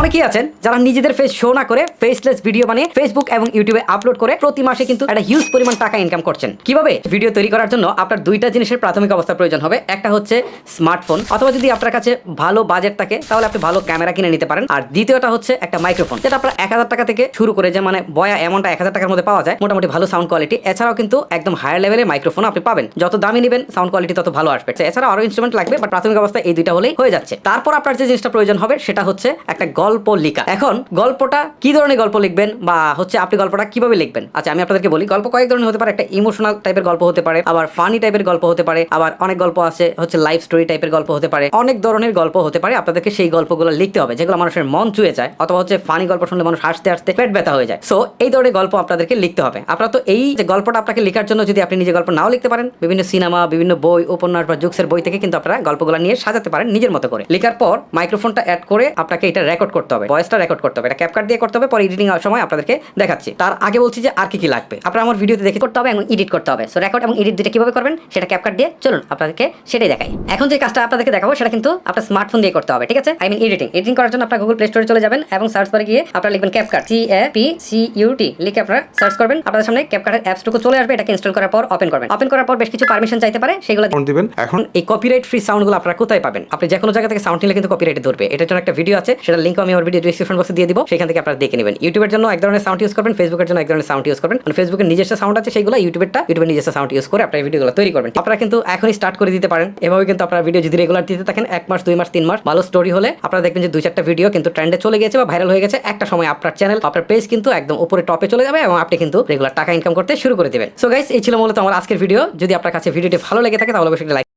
অনেকেই আছেন যারা নিজেদের ফেস শো না করে ফেসলেস ভিডিও বানিয়ে ফেসবুক এবং ইউটিউবে আপলোড করে প্রতি মাসে কিন্তু একটা হিউজ পরিমাণ টাকা ইনকাম করছেন। কীভাবে? ভিডিও তৈরি করার জন্য আপনার দুইটা জিনিসের প্রাথমিক অবস্থা প্রয়োজন হবে। একটা হচ্ছে স্মার্টফোন অথবা যদি আপনার কাছে ভালো বাজেট থাকে, তাহলে আপনি ভালো ক্যামেরা কিনে নিতে পারেন। আর দ্বিতীয়টা হচ্ছে একটা মাইক্রোফোন যেটা আপনার এক হাজার টাকা থেকে শুরু করে যে মানে বয়া এমনটা এক হাজার টাকার মধ্যে পাওয়া যায়, মোটামুটি ভালো সাউন্ড কোয়ালিটি এছাড়াও কিন্তু একদম হায়ার লেভেলের মাইক্রোফোন আপনি পাবেন। যত দামি নেবেন সাউন্ড কোয়ালিটি তত ভালো আসবে। এছাড়া আরও ইনস্ট্রুমেন্ট লাগবে বাট প্রাথমিক অবস্থা এই দুইটা হলেই হয়ে যাচ্ছে। তারপর আপনার যে জিনিসটা প্রয়োজন হবে, সেটা হচ্ছে একটা গল্প লেখা। এখন গল্পটা কি ধরনের গল্প লিখবেন বা হচ্ছে আপনি গল্পটা কীভাবে লিখবেন? আচ্ছা আমি আপনাদেরকে বলি, গল্প কয়েক ধরনের হতে পারে, একটা ইমোশনাল টাইপের গল্প হতে পারে, আবার ফানি টাইপের গল্প হতে পারে, আবার অনেক গল্প আছে, হচ্ছে লাইফ স্টোরি টাইপের গল্প হতে পারে, অনেক ধরনের গল্প হতে পারে, আপনাদেরকে সেই গল্পগুলো লিখতে হবে, যেগুলো মানুষের মন চুয়ে যায়, অথবা হচ্ছে ফানি গল্প শুনলে মানুষ হাসতে হাসতে পেট ব্যথা হয়ে যায়। সো এই ধরনের গল্প আপনাদেরকে লিখতে হবে। আপনারা তো এই যে গল্পটা আপনাকে লেখার জন্য যদি আপনি নিজে গল্প নাও লিখতে পারেন, বিভিন্ন সিনেমা, বিভিন্ন বই, উপন্যাস বা জুকসের বই থেকে কিন্তু আপনারা গল্পগুলো নিয়ে সাজাতে পারেন নিজের মতো করে। লেখার পর মাইক্রোফোনটা অ্যাড করে আপনাকে এটা রেকর্ড করতে হবে ভয়েসটা রেকর্ড করতে হবে এটা ক্যাপকাট দিয়ে করতে হবে পরে এডিটিং সময় আপনাদেরকে দেখাচ্ছি। তার আগে বলছি যে আর কি কি লাগবে। আপনারা আমার ভিডিওতে দেখে করতে হবে এবং এডিট করতে হবে। সো রেকর্ড এবং এডিট দুটো কীভাবে করবেন সেটা ক্যাপকাট দিয়ে চলুন আপনাদেরকে সেটাই দেখাই। এখন যে কাজটা আপনাদেরকে দেখাবো সেটা কিন্তু আপনার স্মার্টফোন দিয়ে করতে হবে ঠিক আছে? আই মিন এডিটিং এডিটিং করার জন্য আপনার গুগল প্লে স্টোরে চলে যাবেন এবং সার্চ করে গিয়ে আপনারা লিখবেন CapCut C A P C U T লিখে আপনারা সার্চ করবেন। আপনাদের সামনে ক্যাপকাটের অ্যাপসটুকু চলে আসবে এটাকে ইনস্টল করার পর ওপেন করবেন। ওপেন করার পর বেশ কিছু পারমিশন চাইতে পারে সেগুলো দিবেন। এখন এই কপিরাইট ফ্রি সাউন্ডগুলো আপনারা কোথায় পাবেন? আপনি যে কোনো জায়গা থেকে সাউন্ড নিলে কিন্তু কপিরাইটে ধরবে। এটার জন্য একটা ভিডিও আছে সেটা লিঙ্ক আমি আমার ভিডিও ডিসক্রিপশন বক্সে দিয়ে দিব, সেখান থেকে আপনারা দেখে নেবেন। ইউটিউবের জন্য এক ধরনের সাউন্ড ইউজ করবেন ফেসবুকের জন্য এক ধরনের সাউন্ড ইউজ করবেন। মানে ফেসবুকের নিজস্ব সাউন্ড আছে সেগুলো ইউটিউবেরটা ইউটিউবের নিজস্ব সাউন্ড ইউজ করে আপনার ভিডিওগুলো তৈরি করবেন। আপনারা কিন্তু এখনই স্টার্ট করে দিতে পারেন। এভাবে কিন্তু আপনারা ভিডিও যদি রেগুলার দিতে থাকেন, এক মাস, দুই মাস, তিন মাস, ভালো স্টোরি হলে আপনারা দেখবেন যে দুই চারটা ভিডিও কিন্তু ট্রেন্ডে চলে গেছে বা ভাইরাল হয়ে গেছে। একটা সময় আপনার চ্যানেল আপনার পেজ কিন্তু একদম উপরে টপে চলে যাবে এবং আপনি কিন্তু রেগুলার টাকা ইনকাম করতে শুরু করে দেবেন। সো গাইস এই ছিল মূলত আমার আজকের ভিডিও যদি আপনার কাছে ভিডিওটি ভালো লেগে থাকে, তাহলে অবশ্যই লাইক